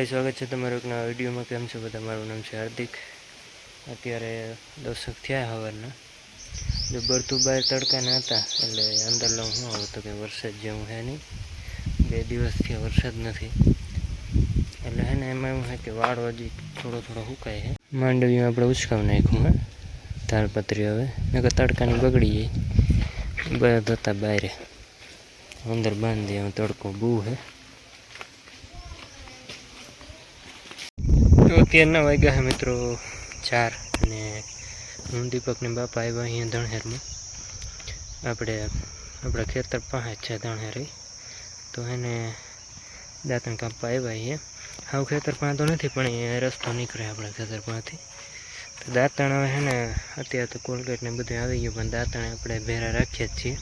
ભાઈ, સ્વાગત છે તમારું એક નવા વિડીયોમાં. કેમ છે બધા? મારું નામ છે હાર્દિક. અત્યારે દર્શક થયા હવારના. જો બરતું બહાર તડકાના હતા, એટલે અંદર લઉં શું આવું તો કે વરસાદ જેવું હે નહીં. બે દિવસથી વરસાદ નથી. એટલે હે ને એમાં એવું છે કે વાળ હજી થોડો થોડો સુકાય છે માંડવીમાં આપણે ઉચકાવ નાખ્યું હે તાલપત્રી હવે. નકર તડકાની બગડી જાય. બધા હતા બહાર અંદર બાંધી દે તડકો બહુ હે. અત્યારના વાગ્યા છે મિત્રો ચાર અને હું દીપકને બાપા આવ્યા અહીંયા ધણહેરમાં. આપણે આપણા ખેતર પાસે છે ધણહેરી. તો એને દાંતણ કાપવા આવ્યા અહીંયા હાવ ખેતર પાસે તો નથી, પણ એ રસ્તો નીકળે આપણા ખેતર પાસેથી તો દાંતણ હવે છે ને અત્યારે તો કોલગેટ ને બધું આવી ગયું, પણ દાંતણ આપણે ભેરા રાખીએ જ છીએ.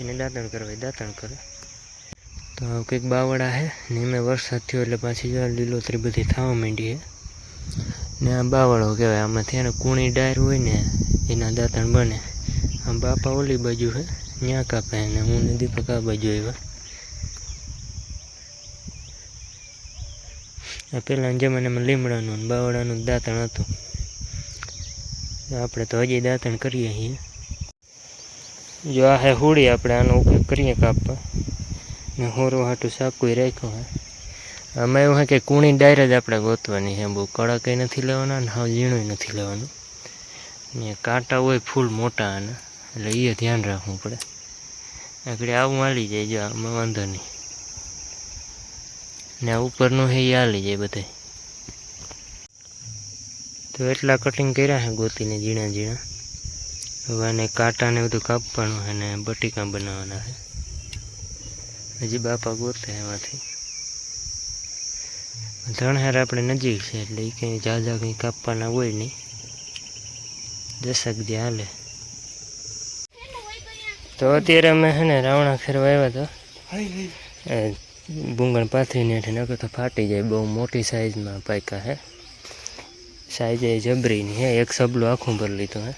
એને દાંતણ કરવા દાંતણ કરે. તો કંઈક બાવડા છે ને એમાં વરસાદ થયો એટલે પાછી લીલોતરી બધી થવા માંડી છે ને આ બાવળો કહેવાય. આમાંથી એને કૂણી ડાયર હોય ને, એના દાંતણ બને. આમ બાપા ઓલી બાજુ છે ત્યાં કાપે ને હું ને દીપક આ બાજુ આવ્યા. આ પહેલાંના જમાનામાં લીમડાનું ને બાવળાનું દાંતણ હતું. આપણે તો હજી દાંતણ કરીએ છીએ. જો આ હે હોળી આપણે આનો ઉપયોગ કરીએ કાપવા. ને હોરો હાટું સાકું રાખ્યો હે. આમાં એવું હે કે કૂણી ડાયર જ આપણે ગોતવાની છે. બહુ કડક નથી લેવાના ને હાવ ઝીણું નથી લેવાનું. ને કાંટા હોય ફૂલ મોટા આના. એટલે એ ધ્યાન રાખવું પડે. આગળ આવું હાલી જાય જો આમાં વાંધો નહીં. ને આ ઉપરનું છે એ હાલી જાય બધે તો એટલા કટિંગ કર્યા છે ગોતીને ઝીણા ઝીણા. હવે આને કાંટાને બધું કાપવાનું છે ને બટીકા બનાવવાના છે. હજી બાપા ગોતે એમાંથી. ધણહાર આપણે નજીક છે એટલે એ કંઈ ઝાઝા કંઈ કાપવાના હોય નહીં. દશક દી હાલે. તો અત્યારે અમે છે ને રાવણા ફેરવા આવ્યા તો. એ ભૂંગણ પાથરીને હેઠે નકર તો ફાટી જાય, બહુ મોટી સાઇઝમાં પાયકા હે. સાઈઝ એ જબરીની હે, એક સબલું આખું ભરી લીધું હે.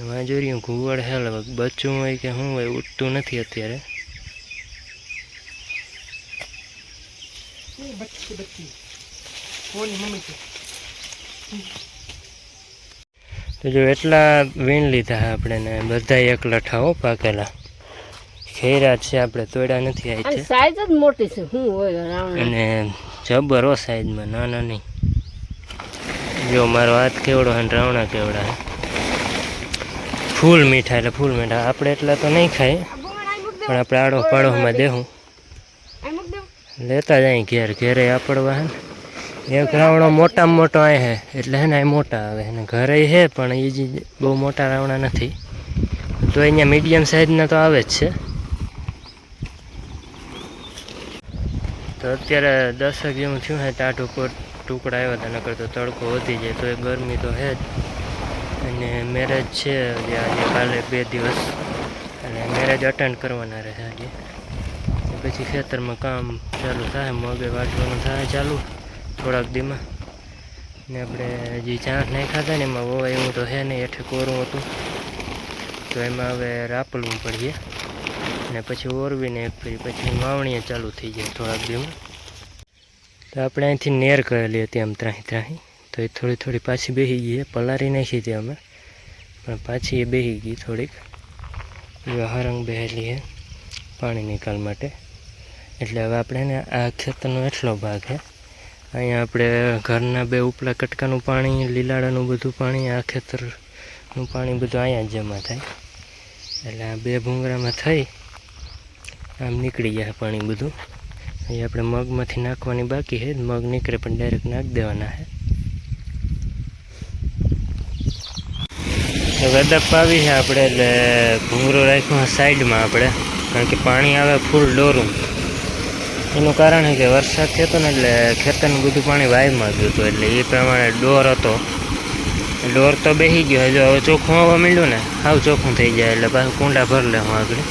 એમાં જોઈ રહ્યું ઘુવડ હેલ બચ્ચું હોય કે શું હોય, ઉઠતું નથી અત્યારે. બચ્ચી બચ્ચી કોની મમ્મી છે તો જો એટલા વીણ લીધા આપણે ને બધા એક લઠાઓ પાકેલા ખેરા છે આપણે તોડ્યા નથી આવી અને છે. સાઈઝ જ મોટી છે હું હોય અને જબરો સાઈઝમાં નાના નહીં. જો મારો હાથ કેવડો અને રાવણા કેવડા ફૂલ મીઠા એટલે ફૂલ મીઠા. આપણે એટલા તો નહીં ખાય પણ આપણે આડો પાડોમાં દેવું લેતા જાય ઘેર, ઘેરે આપડવા હે એક રાવણો મોટામાં મોટો આ હે, એટલે હે ને મોટા આવે અને ઘરે હે, પણ એ જે બહુ મોટા રાવણા નથી. તો અહીંયા મીડિયમ સાઈઝના તો આવે જ છે. તો અત્યારે દસક જેવું થયું હે ટાઢ ઉપર ટુકડા આવ્યા હતા, નકર તો તડકો વધી જાય, તો એ ગરમી તો હે જ. અને મેરેજ છે હજી આજે કાલે બે દિવસ. અને મેરેજ અટેન્ડ કરવાના રહે આજે. ને પછી ખેતરમાં કામ ચાલુ થાય, મગે વાટવાનું થાય ચાલુ, થોડાક દીમાં. ને આપણે હજી ચાંસ નાખ્યા હતા ને એમાં વવાય એવું તો હે નહીં, હેઠે કોરું હતું. તો એમાં હવે રાપલવું પડીએ. ને પછી ઓરવીને એક ફરી પછી વાવણીએ ચાલુ થઈ જાય થોડાક દીમાં. તો આપણે અહીંથી નેર કરેલી હતી આમ ત્રાહી ત્રાહી. તો એ થોડી થોડી પાછી બેસી ગઈ પલારી નાખી હતી અમે. પણ પાછી એ બેસી ગઈ થોડીક. જો હરંગ બેહેલી હે પાણી નિકાલ માટે. એટલે હવે આપણે ને આ ખેતરનો એટલો ભાગ છે અહીંયા આપણે ઘરના બે ઉપલા કટકાનું પાણી લીલાડાનું બધું પાણી, આ ખેતરનું પાણી બધું અહીંયા જમા થાય. એટલે આ બે ભૂંગરામાં થઈ, આમ નીકળી જાય પાણી બધું. અહીંયા આપણે મગમાંથી નાખવાની બાકી છે મગ નીકળે પણ ડાયરેક્ટ નાખી દેવાના છે ગદપ આવી છે આપણે, એટલે ભૂંગરો રાખ્યો સાઈડમાં આપણે, કારણ કે પાણી આવે ફૂલ ડોરું એનું કારણ છે કે વરસાદ થયો ને એટલે ખેતરનું બધું પાણી વાયમાં ગયું હતું એટલે એ પ્રમાણે ડોર હતો. ડોર તો બેસી ગયો, હજુ હવે ચોખ્ખું આવવા મળ્યું ને, હાવ ચોખ્ખું થઈ જાય એટલે પાછું કુંડા ભર લે હું આગળ.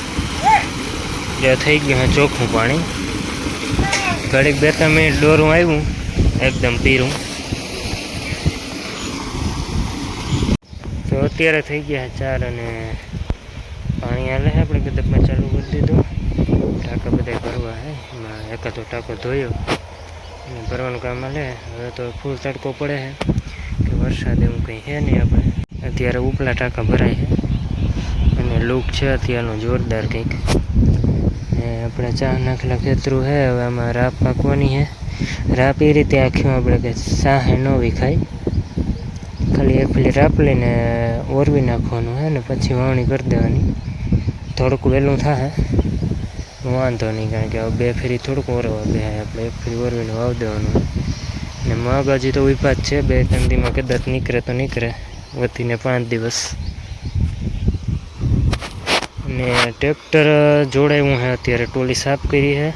જો થઈ ગયું ચોખ્ખું પાણી. ઘડીક બે ત્રણ મિનિટ ડોરું આવ્યું એકદમ પીરું. તો અત્યારે થઈ ગયા ચાર અને પાણી હાલે આપણે ગદપમાં ચાલુ કરી દીધું. ટાંકા બધા ભરવા હે, એમાં એકાદો ટાંકો ધોયો. અને ભરવાનું કામ લે હવે તો ફૂલ તડકો પડે છે કે વરસાદ એવું કંઈ છે નહીં આપણે અત્યારે ઉપલા ટાંકા ભરાય છે અને લુક છે અત્યારનો જોરદાર કંઈક. ને આપણે ચા નાખેલા ખેતરું છે હવે આમાં રાપ પાકવાની છે રાપ એ રીતે આખ્યું આપણે કે સાહે ન વિખાય. ખાલી એક પેલી રાપ લઈને ઓરવી નાખવાનું હે ને, પછી વાવણી કરી દેવાની. થોડુંક વહેલું થાય વાંધો નહીં, કારણ કે હવે બે ફેરી થોડુંક ઓરવા બે, આપણે એક ફેરી ઓરવીને વાવ દેવાનું. ને હજી તો ઊભા છે, બે ત્રણ દીમાં કદાચ નીકળે તો નીકળે, વધીને પાંચ દિવસ. ને ટ્રેક્ટર જોડાયું છે અત્યારે ટોલી સાફ કરી છે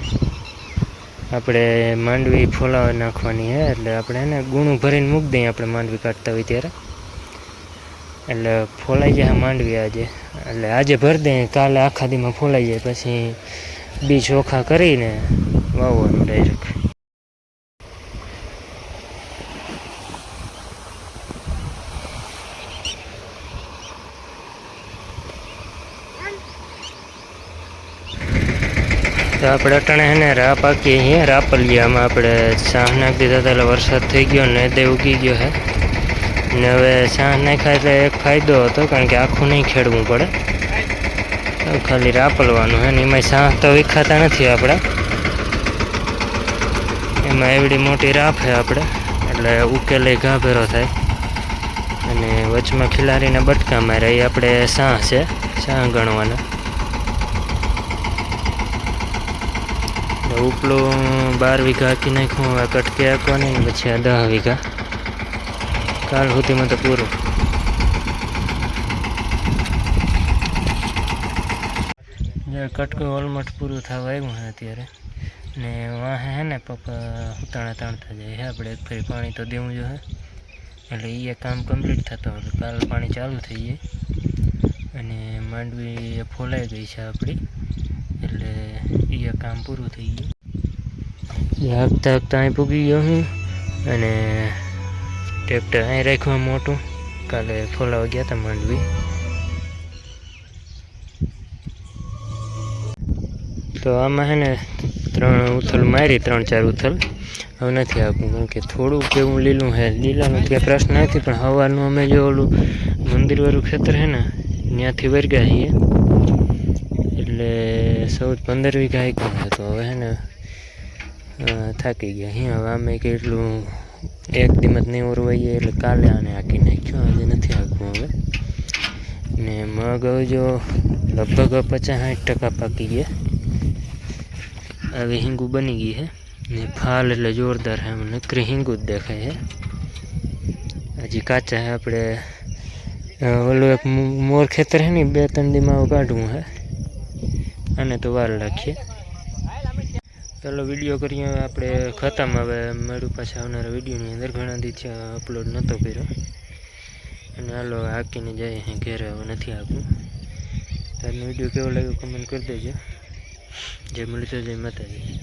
આપણે માંડવી ફોલાવા નાખવાની છે એટલે આપણે એને ગુણું ભરીને મૂકી દઈએ આપણે માંડવી કાઢતા હોય ત્યારે. એટલે ફોલાઈ જાય માંડવી આજે, એટલે આજે ભરી દઈએ, કાલે આખા દીમાં ફોલાઈ જાય, પછી બી ચોખા કરીને વાવવાનું ડાયરેક્ટ તો આપણે અટાણે હેને રા પાકી અહીંયા રાપલિયામાં આપણે સાહ નાખી દીધા હતા એટલે વરસાદ થઈ ગયો ને તે ઉગી ગયો હે. ને હવે સાહ નાખ્યા એટલે એક ફાયદો હતો કારણ કે આખું નહીં ખેડવું પડે. ખાલી રાપલવાનું હે ને એમાં સાહ તો વિખાતા નથી આપણા. એમાં એવડી મોટી રાફ છે આપણે, એટલે ઉકેલે ગાભેરો થાય. અને વચમાં ખિલાડીને બટકા મારે એ આપણે સાહ છે સાહ ગણવાના. ઉપલું બાર વીઘા હાકી નાખ્યું, હવે કટકે આપવાની પછી આ દહ વીઘા. કાલ સુધીમાં તો પૂરું જે કટકો ઓલમોસ્ટ પૂરું થવા આવ્યું છે અત્યારે. ને વાહે હે ને પપ્પા ઉતાણા તાણતા જાય હે આપણે એક ફરી પાણી તો દેવું જોઈએ એટલે એ કામ કમ્પ્લીટ થતો એટલે કાલ પાણી ચાલુ થઈ જાય. અને માંડવી ફોલાઈ ગઈ છે આપણી. એટલે એ કામ પૂરું થઈ ગયું. હાંકતા હાંકતા અહીં પૂગી ગયો હું. અને ટ્રેક્ટર અહીં રાખ્યું મોટું. કાલે ફોલાવા ગયા હતા માંડવી. તો આમાં હે ને ત્રણ ઉથલ મારી, ત્રણ, ચાર ઉથલ. હવે નથી આપવું, કારણ કે થોડુંક એવું લીલું છે લીલાનો ત્યાં પ્રશ્ન નથી, પણ હવાનું અમે જો ઓલું મંદિરવાળું ખેતર છે ને, ત્યાંથી વર્ગ્યા છીએ એટલે ચૌદ પંદર વીઘા આઈકું હતો હવે હે ને થાકી ગયા. અહીં હવે અમે કે એટલું એક દિમત નહીં ઓરવાઈએ એટલે કાલે આને આંકી નાખ્યું, આજે નથી આપવું હવે. ને મગ જો લગભગ પચાસ સાઠ ટકા પાકી ગયા. આવી હિંગુ બની ગઈ છે ને ફાલ એટલે જોરદાર છે એમ નકરી હિંગુ જ દેખાય છે હજી કાચા છે આપણે અ, ઓલું એક મો- મોર ખેતર છે ને ઈ બે ત્રણ દીમાં હવે કાઢવું છે અને તો વાર રાખીએ ચાલો વીડિયો કરીએ હવે આપણે ખતમ હવે મળ્યું પાછા આવનારા વિડીયોની અંદર ઘણા દી થયા અપલોડ નહોતો કર્યો અને હાલો હવે હાકીને જાય અહીં ઘેરે હવે નથી આપવું આજનો વીડિયો કેવો લાગ્યો કમેન્ટ કરી દેજો જય તો જય માતાજી.